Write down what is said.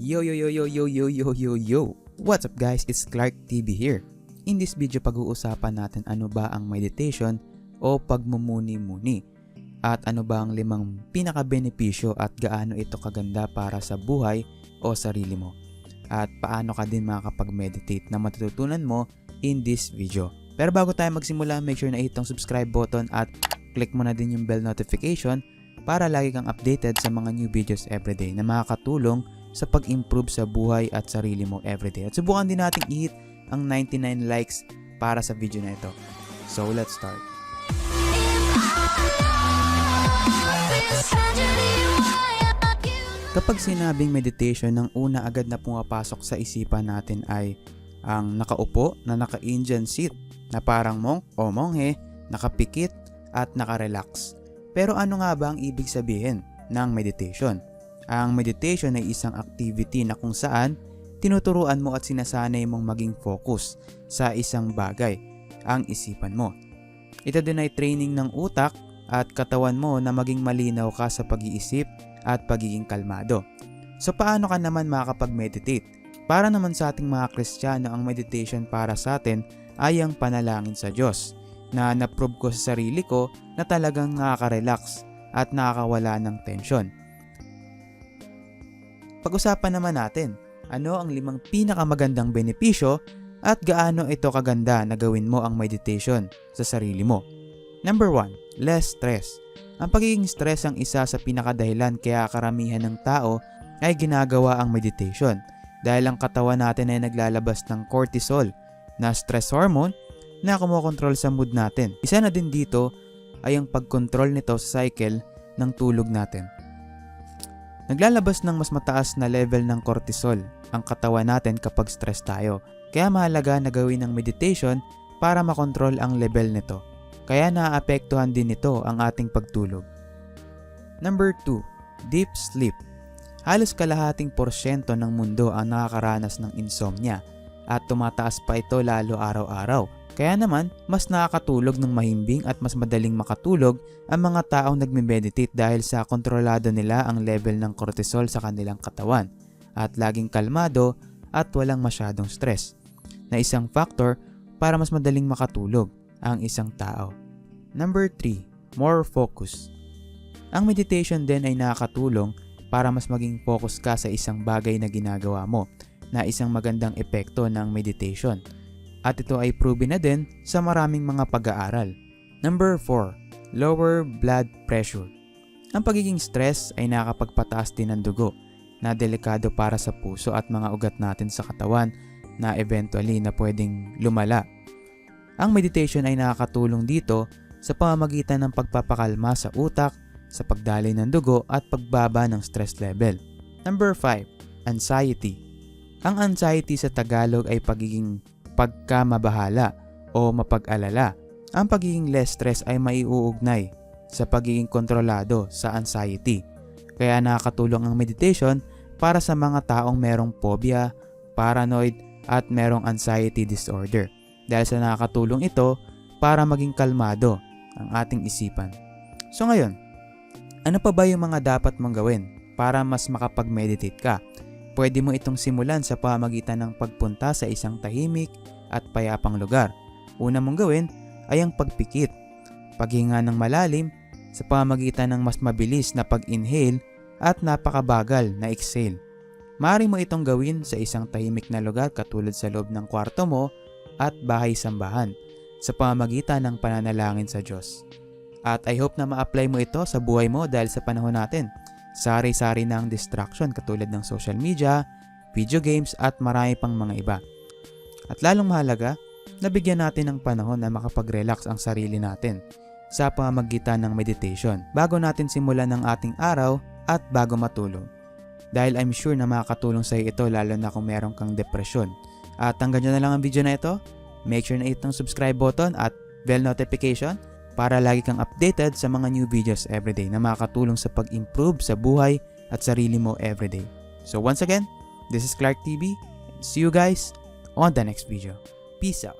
Yo yo yo yo yo yo yo yo yo What's up guys? It's Clark TV here. In this video pag-uusapan natin ano ba ang meditation o pagmumuni-muni at ano ba ang limang pinaka-benepisyo at gaano ito kaganda para sa buhay o sarili mo at paano ka din makakapag-meditate na matututunan mo in this video. Pero bago tayo magsimula, make sure na itong subscribe button at click mo na din yung bell notification para lagi kang updated sa mga new videos everyday na makakatulong sa pag-improve sa buhay at sarili mo everyday. At subukan din natin i-hit ang 99 likes para sa video na ito. So let's start. Kapag sinabing meditation, ang una agad na pumapasok sa isipan natin ay ang nakaupo na naka-Indian seat na parang monk o monghe, nakapikit at nakarelax. Pero ano nga ba ang ibig sabihin ng meditation? Ang meditation ay isang activity na kung saan tinuturuan mo at sinasanay mong maging focus sa isang bagay, ang isipan mo. Ito din ay training ng utak at katawan mo na maging malinaw ka sa pag-iisip at pagiging kalmado. So paano ka naman makakapag-meditate? Para naman sa ating mga Kristiyano, ang meditation para sa atin ay ang panalangin sa Diyos na naprove ko sa sarili ko na talagang nakaka-relax at nakakawala ng tensyon. Pag-usapan naman natin, ano ang limang pinakamagandang benepisyo at gaano ito kaganda na gawin mo ang meditation sa sarili mo. Number 1, less stress. Ang pagiging stress ang isa sa pinakadahilan kaya karamihan ng tao ay ginagawa ang meditation dahil ang katawan natin ay naglalabas ng cortisol na stress hormone na kumokontrol sa mood natin. Isa na din dito ay ang pagkontrol nito sa cycle ng tulog natin. Naglalabas ng mas mataas na level ng cortisol ang katawan natin kapag stress tayo. Kaya mahalaga na gawin ng meditation para makontrol ang level nito. Kaya naaapektuhan din nito ang ating pagtulog. Number 2. Deep sleep. Halos kalahating porsyento ng mundo ang nakakaranas ng insomnia at tumataas pa ito lalo araw-araw. Kaya naman, mas nakakatulog ng mahimbing at mas madaling makatulog ang mga taong nagme-meditate dahil sa kontrolado nila ang level ng cortisol sa kanilang katawan at laging kalmado at walang masyadong stress na isang factor para mas madaling makatulog ang isang tao. Number 3. More focus. Ang meditation din ay nakakatulong para mas maging focus ka sa isang bagay na ginagawa mo na isang magandang epekto ng meditation. At ito ay proven na din sa maraming mga pag-aaral. Number 4. Lower blood pressure. Ang pagiging stress ay nakakapagpataas din ng dugo na delikado para sa puso at mga ugat natin sa katawan na eventually na pwedeng lumala. Ang meditation ay nakakatulong dito sa pamamagitan ng pagpapakalma sa utak, sa pagdaloy ng dugo at pagbaba ng stress level. Number 5. Anxiety. Ang anxiety sa Tagalog ay pagiging pagkamabahala o mapag-alala. Ang pagiging less stress ay maiuugnay sa pagiging kontrolado sa anxiety. Kaya nakakatulong ang meditation para sa mga taong merong phobia, paranoid at merong anxiety disorder. Dahil sa nakakatulong ito para maging kalmado ang ating isipan. So ngayon, ano pa ba yung mga dapat mong gawin para mas makapag-meditate ka? Pwede mo itong simulan sa pamagitan ng pagpunta sa isang tahimik at payapang lugar. Una mong gawin ay ang pagpikit, paghinga ng malalim sa pamagitan ng mas mabilis na pag-inhale at napakabagal na exhale. Maaari mo itong gawin sa isang tahimik na lugar katulad sa loob ng kwarto mo at bahay-sambahan sa pamamagitan ng pananalangin sa Diyos. At I hope na ma-apply mo ito sa buhay mo dahil sa panahon natin. Sari-sari na ang distraction katulad ng social media, video games at marami pang mga iba. At lalong mahalaga, nabigyan natin ng panahon na makapag-relax ang sarili natin sa pamamagitan ng meditation bago natin simulan ng ating araw at bago matulog. Dahil I'm sure na makakatulong sa iyo ito lalo na kung meron kang depresyon. At hanggang na lang ang video na ito. Make sure na itong subscribe button at bell notification para lagi kang updated sa mga new videos everyday na makakatulong sa pag-improve sa buhay at sarili mo everyday. So once again, this is Clark TV. See you guys on the next video. Peace out.